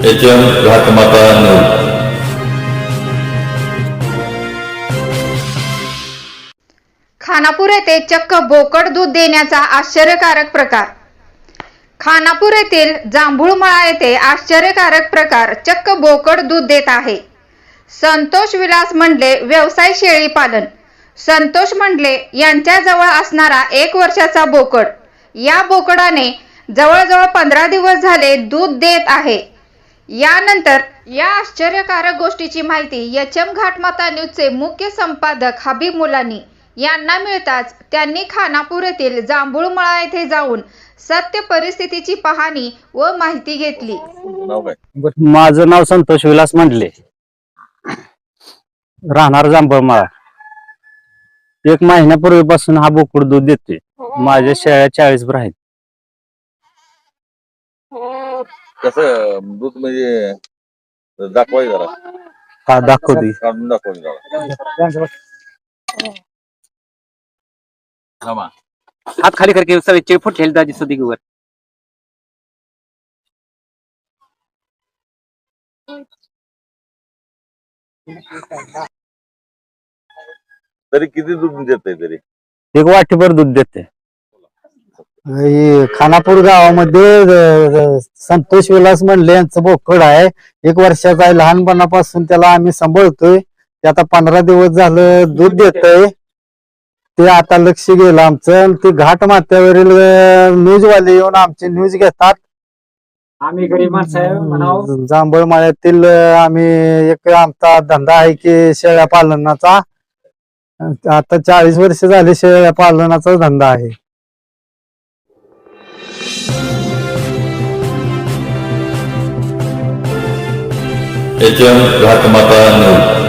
H M Ghatmatha news. Khanapur येथे चक्क बोकड दूध देण्याचा आश्चर्यकारक प्रकार. खानापूर येथील जांभूळमळा येथे आश्चर्यकारक प्रकार चक्क बोकड दूध देत आहे. संतोष विलास मंडले व्यवसाय शेळी पालन. संतोष मंडले यांच्याजवळ असणारा एक वर्षाचा बोकड. या बोकडाने जवळजवळ पंधरा दिवस झाले दूध देत आहे. यानंतर या आश्चर्यकारक गोष्टीची माहिती एच एम घाटमाता न्यूजचे मुख्य संपादक हबीब मुलानी यांना मिळताच त्यांनी खानापूर येथील जांभूळमळा येथे जाऊन सत्य परिस्थितीची पाहणी व माहिती घेतली. माझं नाव संतोष विलास मंडले. राहणार जांभळमाळा. एक महिन्यापूर्वीपासून हा बोकड दूध देते माझ्या शेळ्या चाळीस भर आहेत. कसं दूध म्हणजे दाखवाय जरा. हा दाखवते काढून दाखव जरा. हाथ खाली करके सब चिरफुट खेलता जिस के ऊपर तरी किती दूध देते तरी? एक वाटीभर दूध देते हे खानापूर गावामध्ये अ, संतोष विलास मंडले यांचं बोकड आहे. एक वर्षाचा आहे. लहानपणापासून त्याला आम्ही सांभाळतोय. ते आता पंधरा दिवस झालं दूध देतय. ते आता लक्ष गेलं आमचं. आणि ते घाट माथ्यावरील न्यूज वाले येऊन आमची न्यूज घेतात. आम्ही गरीब माणसं आहे म्हणावं. जांभळ माळ्यातील आम्ही एक आमचा धंदा आहे की शेळ्या पालनाचा. आता चाळीस वर्ष झाले शेळ्या पालनाचा धंदा आहे. H M Ghatmatha news